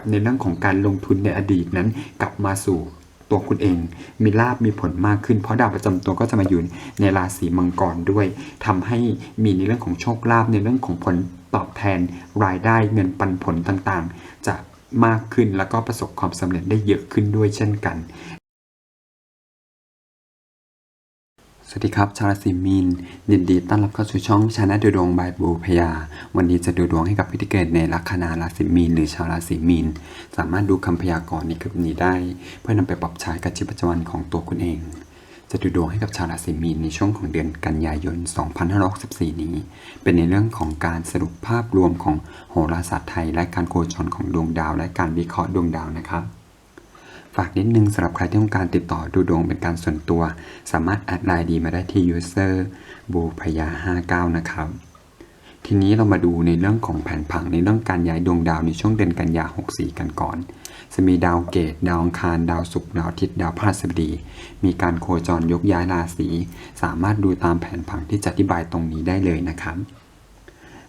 กับในเรื่องของการลงทุนในอดีตนั้น กลับมาสู่ตัวคุณเอง มีลาบมีผลมากขึ้น เพราะดาวประจำตัวก็จะมาอยู่ในราศีมังกรด้วยทำให้มีในเรื่องของโชคลาภในเรื่องของผลตอบแทนรายได้เงินปันผลต่างๆ จะมากขึ้นแล้วก็ประสบความสำเร็จได้เยอะขึ้นด้วยเช่นกัน สวัสดีครับ ชาวราศีมีนยินดีต้อนรับเข้าสู่ช่องชาแนลดูดวงบายบูพยา วันนี้จะดูดวงให้กับผู้ที่เกิดในลัคนาราศีมีนหรือชาวราศีมีน สามารถดูคำพยากรณ์ในคลิปนี้ได้ เพื่อนำไปปรับใช้กับชีวิตประจำวันของตัวคุณเอง จะดูดวงให้กับชาวราศีมีนในช่วงของเดือนกันยายน 2564 นี้ เป็นในเรื่องของการสรุปภาพรวมของโหราศาสตร์ไทย และการโคจรของดวงดาว และการวิเคราะห์ดวงดาวนะครับ ฝากนิดนึงสำหรับใครที่ต้องการติดต่อดูดวงเป็นการส่วนตัว สามารถแอดไลน์ดีมาได้ที่ user บูพยา59 นะครับ ทีนี้เรามาดูในเรื่องของแผนผังในเรื่องการย้ายดวงดาวในช่วงเดือนกันยา 64 กันก่อน จะมีดาวเกต ดาวอังคาร ดาวศุกร์ดาวอาทิตย์ดาวพฤหัสบดี มีการโคจรยกย้ายราศีสามารถดูตามแผนผังที่จะอธิบายตรงนี้ได้เลยนะครับ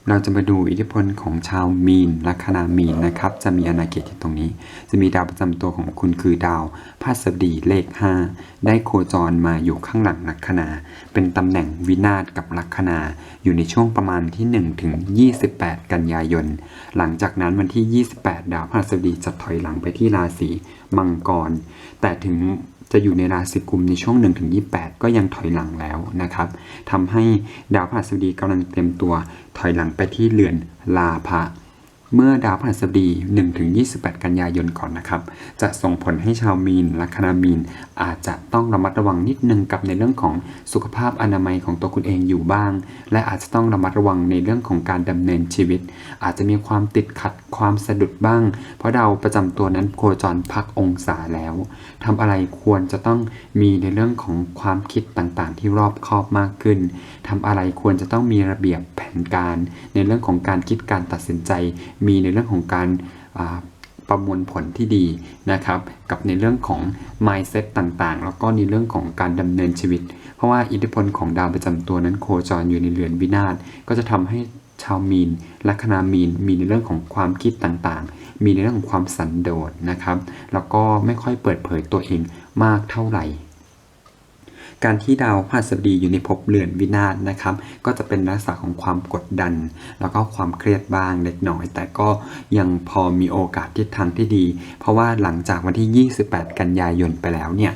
เราจะมาดูอิทธิพลของชาวมีนลัคนามีนนะครับ จะมีอาณาเขตที่ตรงนี้ จะมีดาวประจำตัวของคุณคือดาวพฤหัสบดีเลข 5 ได้โคจรมาอยู่ข้างหลังลัคนา เป็นตำแหน่งวินาศกับลัคนา อยู่ในช่วงประมาณที่1ถึง28 กันยายน หลังจากนั้นวันที่ 28 ดาวพฤหัสบดีจะถอยหลังไปที่ราศีมังกร แต่ถึง จะอยู่ในราศีกุมในช่วง 1-28 ก็ยังถอยหลังแล้วนะครับทำให้ดาวพฤหัสบดีกำลังเต็มตัวถอยหลังไปที่เรือนลาภะ เมื่อดาวพฤหัสบดี 1-28 กันยายนก่อนนะครับ จะส่งผลให้ชาวมีนลัคนามีน อาจจะต้องระมัดระวังนิดนึงกับในเรื่องของสุขภาพอนามัยของตัวคุณเองอยู่บ้าง และอาจจะต้องระมัดระวังในเรื่องของการดำเนินชีวิต อาจจะมีความติดขัดความสะดุดบ้าง เพราะดาวประจำตัวนั้นโคจรพักองศาแล้วทำอะไรควรจะต้องมีในเรื่องของความคิดต่างๆ ที่รอบคอบมากขึ้นทำอะไรควรจะต้องมีระเบียบแผนการ ในเรื่องของการคิดการตัดสินใจมีในเรื่องของการประมวลผลที่ดีนะครับ กับในเรื่องของ mindset ต่างๆ แล้วก็ในเรื่องของการดำเนินชีวิต เพราะว่าอิทธิพลของดาวประจำตัวนั้นโคจรอยู่ในเรือนวินาศก็จะทำให้ชาวมีนลัคนามีนมีในเรื่องของความคิดต่างๆ มีในเรื่องของความสันโดษนะครับ แล้วก็ไม่ค่อยเปิดเผยตัวเองมากเท่าไหร่ การที่ดาวพฤหัสบดีอยู่ในภพเรือนวินาศนะครับ ก็จะเป็นลักษณะของความกดดัน แล้วก็ความเครียดบ้างเล็กน้อย แต่ก็ยังพอมีโอกาสทิศทางที่ดี เพราะว่าหลังจากวันที่ 28 กันยายนไปแล้วเนี่ย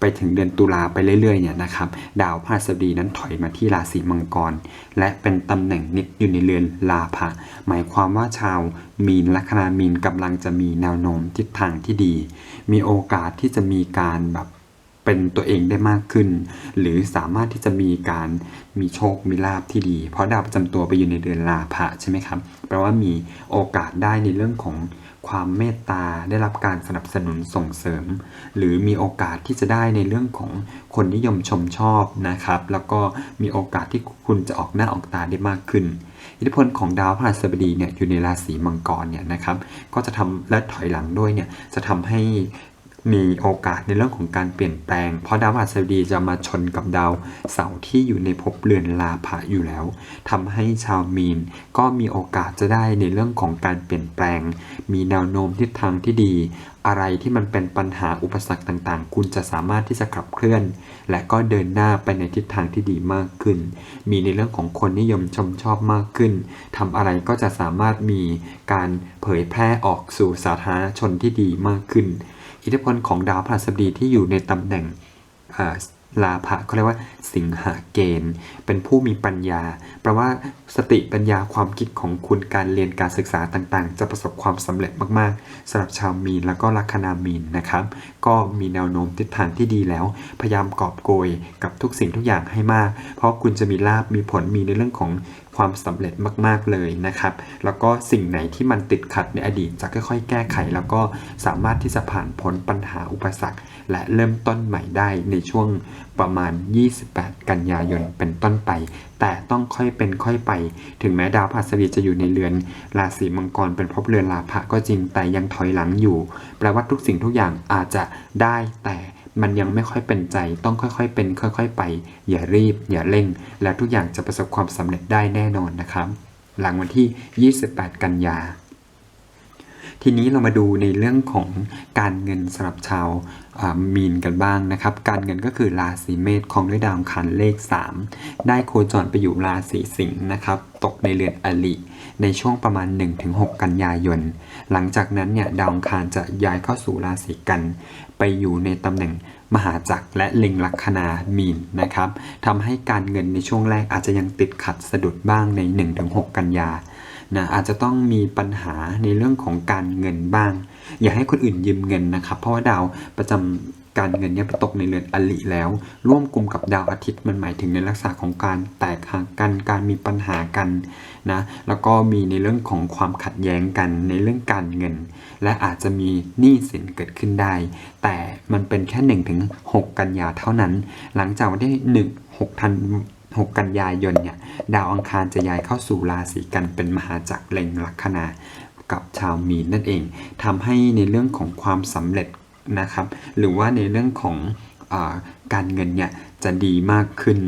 ไปถึงเดือนตุลาไปเรื่อยๆเนี่ยนะครับดาวพฤหัสบดีนั้นถอยมาที่ราศีมังกร และเป็นตำแหน่งนิดอยู่ในเรือนลาภะหมายความว่าชาวมีนลัคนามีนกำลังจะมีแนวโน้มทิศทางที่ดี มีโอกาสที่จะมีการแบบ เป็นตัวเองได้มากขึ้น หรือสามารถที่จะมีการมีโชคมีลาภที่ดี เพราะดาวประจำตัวไปอยู่ในเดือนลาภะใช่ไหมครับแปลว่ามีโอกาสได้ในเรื่องของความเมตตาได้รับการสนับสนุนส่งเสริม หรือมีโอกาสที่จะได้ในเรื่องของคนนิยมชมชอบนะครับ แล้วก็มีโอกาสที่คุณจะออกหน้าออกตาได้มากขึ้น อิทธิพลของดาวพฤหัสบดีเนี่ยอยู่ในราศีมังกรเนี่ยนะครับ ก็จะทำและถอยหลังด้วยเนี่ยจะทำให้ มีโอกาสในเรื่องของการเปลี่ยนแปลง เพราะดาวพฤหัสบดีจะมาชนกับดาวเสาร์ที่อยู่ในภพเรือนลาภะอยู่แล้วทำให้ชาวมีน ก็มีโอกาสจะได้ในเรื่องของการเปลี่ยนแปลง มีแนวโน้มทิศทางที่ดี อะไรที่มันเป็นปัญหาอุปสรรคต่างๆ คุณจะสามารถที่จะขับเคลื่อน และก็เดินหน้าไปในทิศทางที่ดีมากขึ้น มีในเรื่องของคนนิยมชมชอบมากขึ้นทำอะไรก็จะสามารถมีการเผยแพร่ออกสู่สาธารณชนที่ดีมากขึ้น อิทธิพลของดาวพฤหัสบดีที่อยู่ในตำแหน่งลาภะเขาเรียกว่าสิงหาเกณฑ์ เป็นผู้มีปัญญา แปลว่าสติปัญญาความคิดของคุณการเรียนการศึกษาต่างๆ จะประสบความสำเร็จมากๆสำหรับชาวมีนแล้วก็ลัคนามีนนะครับ ก็มีแนวโน้มทิศทางที่ดีแล้ว พยายามกอบโกยกับทุกสิ่งทุกอย่างให้มาก เพราะคุณจะมีลาบมีผลมีในเรื่องของ ความสำเร็จมากๆเลยนะครับ แล้วก็สิ่งไหนที่มันติดขัดในอดีตจะค่อยๆ แก้ไข แล้วก็สามารถที่จะผ่านพ้นปัญหาอุปสรรค และเริ่มต้นใหม่ได้ในช่วงประมาณ 28 กันยายนเป็นต้นไป แต่ต้องค่อยเป็นค่อยไป ถึงแม้ดาวพฤหัสบดีจะอยู่ในเรือนราศีมังกรเป็นภพเรือนลาภะก็จริงแต่ยังถอยหลังอยู่ แปลว่าทุกสิ่งทุกอย่างอาจจะได้แต่ มันยังไม่ค่อยเป็นใจ ต้องค่อยๆ เป็น ค่อยๆ ไป อย่ารีบ อย่าเร่ง แล้วทุกอย่างจะประสบความสำเร็จได้แน่นอนนะครับ หลังวันที่ 28 กันยา ทีนี้เรามาดูในเรื่องของการเงินสำหรับชาวมีนกันบ้างนะครับ การเงินก็คือราศีเมษของด้วยดาวอังคารเลข 3 ได้โคจรไปอยู่ราศีสิงห์นะครับ ตกในเรือนอลิ ในช่วงประมาณ 1-6 กันยายน หลังจากนั้นเนี่ยดาวอังคารจะย้ายเข้าสู่ราศีกัน ไปอยู่ในตำแหน่งมหาจักรและเล็งลัคนามีนนะครับทำให้การเงินในช่วงแรกอาจจะยังติดขัดสะดุดบ้างใน 1-6 กันยานะอาจจะต้องมีปัญหาในเรื่องของการเงินบ้าง อย่าให้คนอื่นยืมเงินนะครับ เพราะว่าดาวประจำ การเงินเนี่ยไปตกในเรือนอลิแล้ว ร่วมกลุ่มกับดาวอาทิตย์มันหมายถึงในลักษณะของการแตกหักกันการมีปัญหากันนะแล้วก็มีในเรื่องของความขัดแย้งกันในเรื่องการเงิน และอาจจะมีหนี้สินเกิดขึ้นได้ แต่มันเป็นแค่1นถึงหกันยาเท่านั้น หลังจากวันที่1 6ธัน6กันยายนเนี่ยดาวอังคารจะย้ายเข้าสู่ราศีกันเป็นมหาจักรเล็งลัคนากับชาวมีนนั่นเองทำให้ในเรื่องของความสำเร็จ นะครับ หรือว่าในเรื่องของอการเงินเนี่ยจะดีมากขึ้น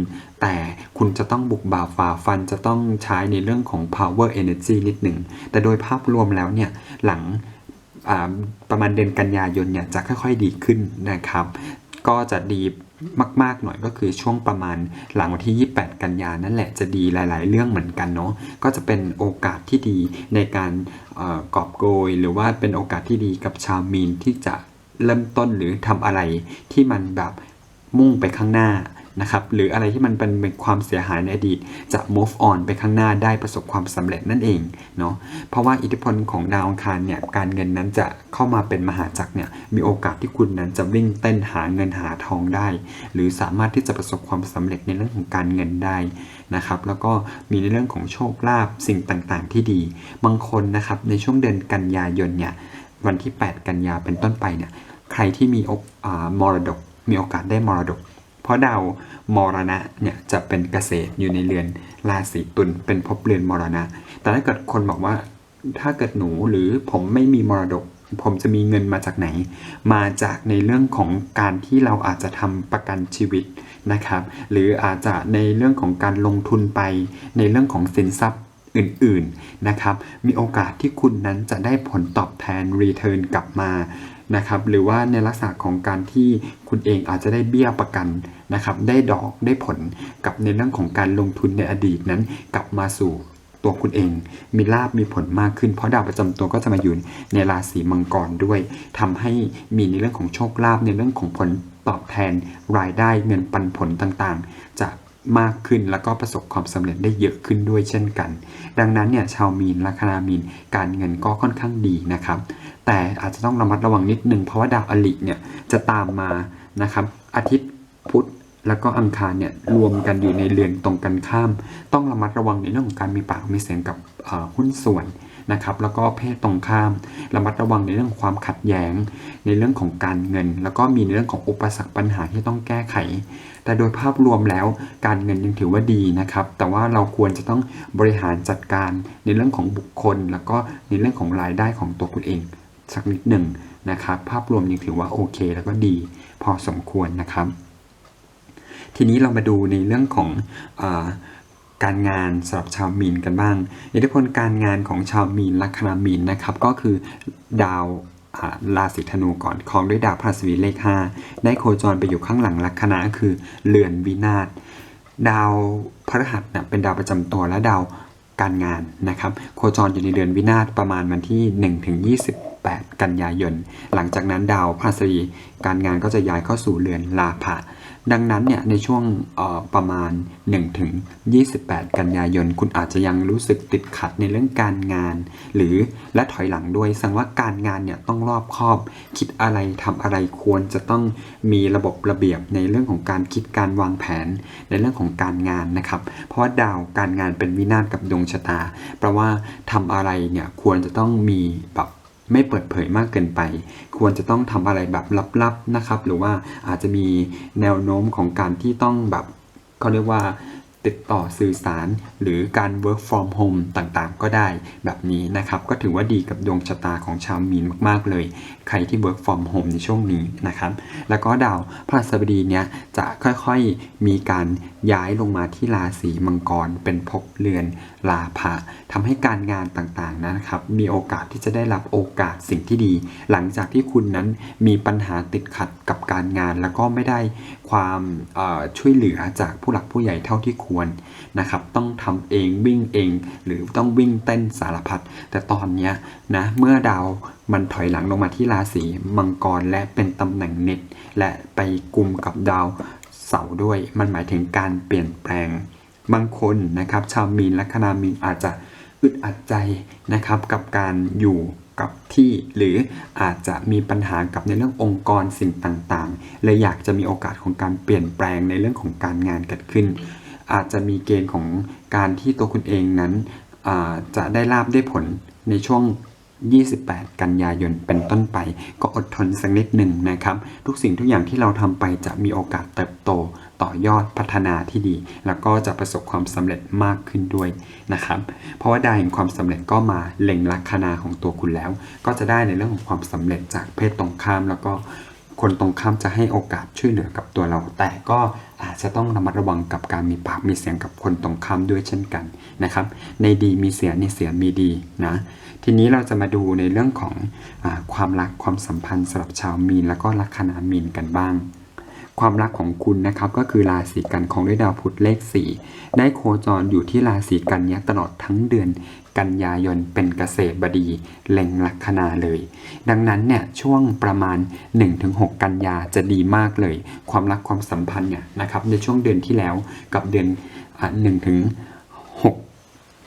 แต่คุณจะต้องบุกบ่าฝ่าฟันจะต้องใช้ในเรื่องของ power energy นิดหนึ่ง แต่โดยภาพรวมแล้วเนี่ยหลังประมาณเดือนกันยายนเนี่ยจะค่อยๆดีขึ้นนะครับ ก็จะดีมาก ๆ หน่อยก็คือช่วงประมาณหลังวันที่ 28 กันยานั่นแหละจะดีหลาย ๆ เรื่องเหมือนกันเนาะก็จะเป็นโอกาสที่ดีในการเอ่อกอบโกย หรือว่าเป็นโอกาสที่ดีกับชาวมีนที่จะ เริ่มต้นหรือทำอะไรที่มันแบบมุ่งไปข้างหน้านะครับหรืออะไรที่มันเป็นความเสียหายในอดีต จะ move on ไปข้างหน้าได้ประสบความสำเร็จนั่นเองเนาะเพราะว่าอิทธิพลของดาวอังคารเนี่ยการเงินนั้นจะเข้ามาเป็นมหาจักรเนี่ยมีโอกาสที่คุณนั้นจะวิ่งเต้นหาเงินหาทองได้ หรือสามารถที่จะประสบความสำเร็จในเรื่องของการเงินได้นะครับแล้วก็มีในเรื่องของโชคลาภสิ่งต่างๆ ที่ดี บางคนนะครับในช่วงเดือนกันยายนเนี่ยวันที่ 8 กันยาเป็นต้นไปเนี่ย ใครที่มีมรดกมีโอกาสได้มรดก เพราะดาวมรณะเนี่ยจะเป็นเกษตรอยู่ในเรือนราศีตุลเป็นภพเรือนมรณะ แต่ถ้าเกิดคนบอกว่าถ้าเกิดหนูหรือผมไม่มีมรดก ผมจะมีเงินมาจากไหน มาจากในเรื่องของการที่เราอาจจะทำประกันชีวิตนะครับ หรืออาจจะในเรื่องของการลงทุนไป ในเรื่องของสินทรัพย์อื่นๆนะครับ มีโอกาสที่คุณนั้นจะได้ผลตอบแทนรีเทิร์นกลับมา นะครับหรือว่าในลักษณะของการที่คุณเองอาจจะได้เบี้ยประกันนะครับได้ดอกได้ผลกับในเรื่องของการลงทุนในอดีตนั้น กลับมาสู่ตัวคุณเอง มีลาบมีผลมากขึ้น เพราะดาวประจำตัวก็จะมาอยู่ในราศีมังกรด้วยทำให้มีในเรื่องของโชคลาภในเรื่องของผลตอบแทนรายได้เงินปันผลต่างๆจะ มากขึ้น แล้วก็ประสบความสำเร็จได้เยอะขึ้นด้วยเช่นกัน ดังนั้นเนี่ยชาวมีนลัคนามีนการเงินก็ค่อนข้างดีนะครับ แต่อาจจะต้องระมัดระวังนิดนึงเพราะว่าดาวอลิเนี่ยจะตามมานะครับ อาทิตย์พุธแล้วก็อังคารเนี่ยรวมกันอยู่ในเรือนตรงกันข้าม ต้องระมัดระวังในเรื่องของการมีปากมีเสียงกับหุ้นส่วน นะครับแล้วก็เพศตรงข้ามระมัดระวังในเรื่องความขัดแย้ง ในเรื่องของการเงิน แล้วก็มีในเรื่องของอุปสรรคปัญหาที่ต้องแก้ไข แต่โดยภาพรวมแล้วการเงินยังถือว่าดีนะครับ แต่ว่าเราควรจะต้องบริหารจัดการในเรื่องของบุคคล แล้วก็ในเรื่องของรายได้ของตัวคุณเองสักนิดหนึ่งนะครับ ภาพรวมยังถือว่าโอเค แล้วก็ดีพอสมควรนะครับ ทีนี้เรามาดูในเรื่องของอ การงานสำหรับชาวมีนกันบ้าง อิทธิพลการงานของชาวมีนลัคนามีนนะครับก็คือดาวราศีธนูก่อนครองด้วยดาวพฤหัสบดีเลข 5 ได้โคจรไปอยู่ข้างหลังลัคนาคือเรือนวินาศดาวพฤหัสเนี่ยเป็นดาวประจำตัวและดาวการงานนะครับโคจรอยู่ในเดือนวินาศประมาณวันที่1ถึง28 กันยายน หลังจากนั้นดาวพฤหัสบดีการงานก็จะย้ายเข้าสู่เรือนลาภะ ดังนั้นเนี่ยในช่วงออประมาณ1ถึง28 กันยายน คุณอาจจะยังรู้สึกติดขัดในเรื่องการงาน หรือและถอยหลังด้วยสดงว่าการงานเนี่ยต้องรอบคอบ คิดอะไรทำอะไรควรจะต้องมีระบบระเบียบในเรื่องของการคิดการวางแผนในเรื่องของการงานนะครับ เพราะว่าดาวการงานเป็นวินาศกับดวงชะตาแปลว่าทำอะไรเนี่ยควรจะต้องมีแบบ ไม่เปิดเผยมากเกินไป ควรจะต้องทำอะไรแบบลับๆนะครับ หรือว่าอาจจะมีแนวโน้มของการที่ต้องแบบเขาเรียกว่า ติดต่อสื่อสาร หรือการ work from home ต่างๆ ก็ได้แบบนี้นะครับ ก็ถือว่าดีกับดวงชะตาของชาวมีนมากๆเลย ใครที่ work from home ในช่วงนี้นะครับ แล้วก็ดาวพฤหัสบดีเนี้ยจะค่อยๆมีการย้ายลงมาที่ราศีมังกรเป็นภพเรือนลาภะทำให้การงานต่างๆนะครับมีโอกาสที่จะได้รับโอกาสสิ่งที่ดี หลังจากที่คุณนั้นมีปัญหาติดขัดกับการงานแล้วก็ไม่ได้ ความช่วยเหลือจากผู้หลักผู้ใหญ่เท่าที่ควรนะครับต้องทำเองวิ่งเอง หรือต้องวิ่งเต้นสารพัดแต่ตอนนี้นะเมื่อดาวมันถอยหลังลงมาที่ราศีมังกรและเป็นตำแหน่งเน็ต และไปกลุ่มกับดาวเสาร์ด้วย มันหมายถึงการเปลี่ยนแปลงบางคนนะครับ ชาวมีนและคณามีนอาจจะอึดอัดใจนะครับกับการอยู่ กับที่ หรืออาจจะมีปัญหากับในเรื่ององค์กรสิ่งต่างๆเลยอยากจะมีโอกาสของการเปลี่ยนแปลงในเรื่องของการงานเกิดขึ้น อาจจะมีเกณฑ์ของการที่ตัวคุณเองนั้นอ่าจะได้ลาบได้ผลในช่วง 28 กันยายนเป็นต้นไป ก็อดทนสักนิดหนึ่งนะครับ ทุกสิ่งทุกอย่างที่เราทำไปจะมีโอกาสเติบโตต่อยอดพัฒนาที่ดี แล้วก็จะประสบความสำเร็จมากขึ้นด้วยนะครับ เพราะว่าดาวแห่งความสำเร็จก็มาเล็งลัคนาของตัวคุณแล้ว ก็จะได้ในเรื่องของความสำเร็จจากเพศตรงข้ามแล้วก็คนตรงข้ามจะให้โอกาสช่วยเหลือกับตัวเรา แต่ก็อาจจะต้องระมัดระวังกับการมีปากมีเสียงกับคนตรงข้ามด้วยเช่นกันนะครับ ในดีมีเสียในเสียมีดีนะ ทีนี้เราจะมาดูในเรื่องของอความรักความสัมพันธ์สำหรับชาวมีนแล้วก็ลัคนามีนกันบ้าง ความรักของคุณนะครับก็คือราศีกันของด้วยดาวพุธเลข 4 ได้โคจรอยู่ที่ราศีกันเนี้ยตลอดทั้งเดือนกันยายนเป็นเกษตรบดีเล็งลัคนาเลย ดังนั้นเนี่ยช่วงประมาณ 1-6 กันยาจะดีมากเลย ความรักความสัมพันธ์เนี่ยนะครับในช่วงเดือนที่แล้วกับเดือนหนึ่งถึง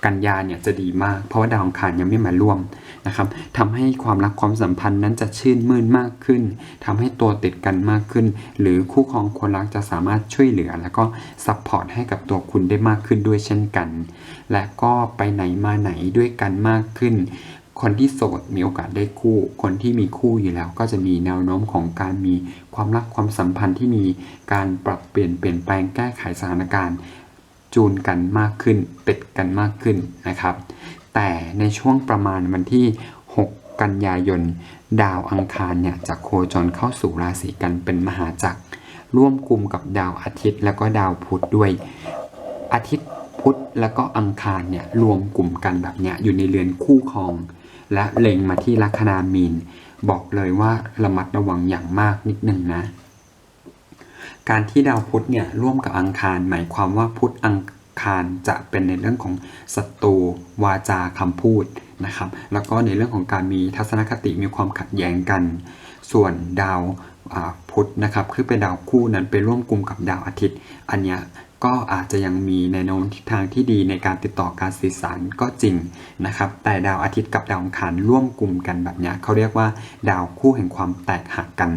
กันยาเนี่ยจะดีมาก เพราะว่าดาวอังคารยังไม่มาร่วมนะครับทำให้ความรักความสัมพันธ์นั้นจะชื่นมื่นมากขึ้นทำให้ตัวติดกันมากขึ้น หรือคู่ครองคนรักจะสามารถช่วยเหลือ แล้วก็ซัพพอร์ตให้กับตัวคุณได้มากขึ้นด้วยเช่นกัน และก็ไปไหนมาไหนด้วยกันมากขึ้นคนที่โสดมีโอกาสได้คู่ คนที่มีคู่อยู่แล้วก็จะมีแนวโน้มของการมีความรักความสัมพันธ์ที่มีการปรับเปลี่ยนเปลี่ยนแปลงแก้ไขสถานการณ์ จูนกันมากขึ้นติดกันมากขึ้นนะครับ แต่ในช่วงประมาณวันที่ 6 กันยายน ดาวอังคารเนี่ยจะโคจรเข้าสู่ราศีกันเป็นมหาจักร ร่วมกลุ่มกับดาวอาทิตย์ แล้วก็ดาวพุธด้วย อาทิตย์พุธแล้วก็อังคารเนี่ยรวมกลุ่มกันแบบเนี้ยอยู่ในเรือนคู่ครอง และเล็งมาที่ลัคนามีน บอกเลยว่าระมัดระวังอย่างมากนิดนึงนะ การที่ดาวพุธเนี่ยร่วมกับอังคาร หมายความว่าพุธอังคารจะเป็นในเรื่องของศัตรูวาจาคำพูดนะครับ แล้วก็ในเรื่องของการมีทัศนคติมีความขัดแย้งกัน ส่วนดาวพุธนะครับคือเป็นดาวคู่นั้นไปร่วมกลุ่มกับดาวอาทิตย์ อันเนี้ยก็อาจจะยังมีในโน้มทิศทางที่ดีในการติดต่อการสื่อสารก็จริงนะครับ แต่ดาวอาทิตย์กับดาวอังคารร่วมกลุ่มกันแบบเนี้ยเขาเรียกว่า ดาวคู่แห่งความแตกหักกัน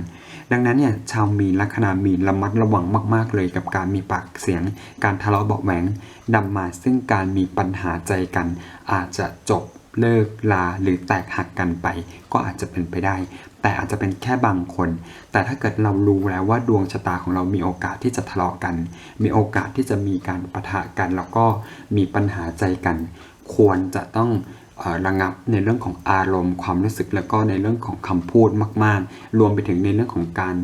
ดังนั้นเนี่ยชาวมีนลัคนามีนระมัดระวังมากๆเลยกับการมีปากเสียง การทะเลาะเบาะแหวงนำมาซึ่งการมีปัญหาใจกัน อาจจะจบเลิกลาหรือแตกหักกันไป ก็อาจจะเป็นไปได้ แต่อาจจะเป็นแค่บางคน แต่ถ้าเกิดเรารู้แล้วว่าดวงชะตาของเรามีโอกาสที่จะทะเลาะกัน มีโอกาสที่จะมีการปะทะกัน แล้วก็มีปัญหาใจกัน ควรจะต้อง ระงับในเรื่องของอารมณ์ความรู้สึกแล้วก็ในเรื่องของคำพูดมาก ๆ รวมไปถึงในเรื่องของการ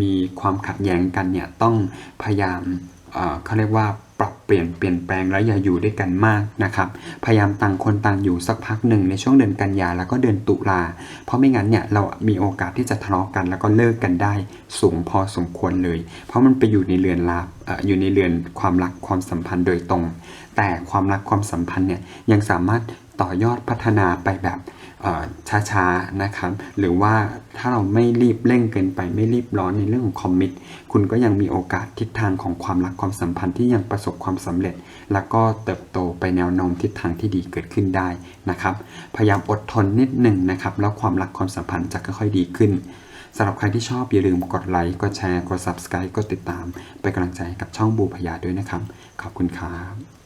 มีความขัดแย้งกันเนี่ยต้องพยายามเขาเรียกว่าปรับเปลี่ยนเปลี่ยนแปลงแล้วอย่าอยู่ด้วยกันมากนะครับพยายามต่างคนต่างอยู่สักพักหนึ่งในช่วงเดือนกันยาแล้วก็เดือนตุลาเพราะไม่งั้นเนี่ยเรามีโอกาสที่จะทะเลาะกัน แล้วก็เลิกกันได้สูงพอสมควรเลย เพราะมันไปอยู่ในเรือนลาเอ่ออยู่ในเรือนความรักความสัมพันธ์โดยตรง แต่ความรักความสัมพันธ์เนี่ยยังสามารถ ต่อยอดพัฒนาไปแบบช้าๆนะครับ หรือว่าถ้าเราไม่รีบเร่งเกินไปไม่รีบร้อนในเรื่องของคอมมิตคุณก็ยังมีโอกาสทิศทางของความรักความสัมพันธ์ที่ยังประสบความสำเร็จ แล้วก็เติบโตไปแนวโน้มทิศทางที่ดีเกิดขึ้นได้นะครับ พยายามอดทนนิดหนึ่งนะครับ แล้วความรักความสัมพันธ์จะค่อยๆดีขึ้นสำหรับใครที่ชอบอย่าลืมกดไลค์กดแชร์กด subscribe กดติดตามเป็นกำลังใจกับช่องบูพยาด้วยนะครับ ขอบคุณครับ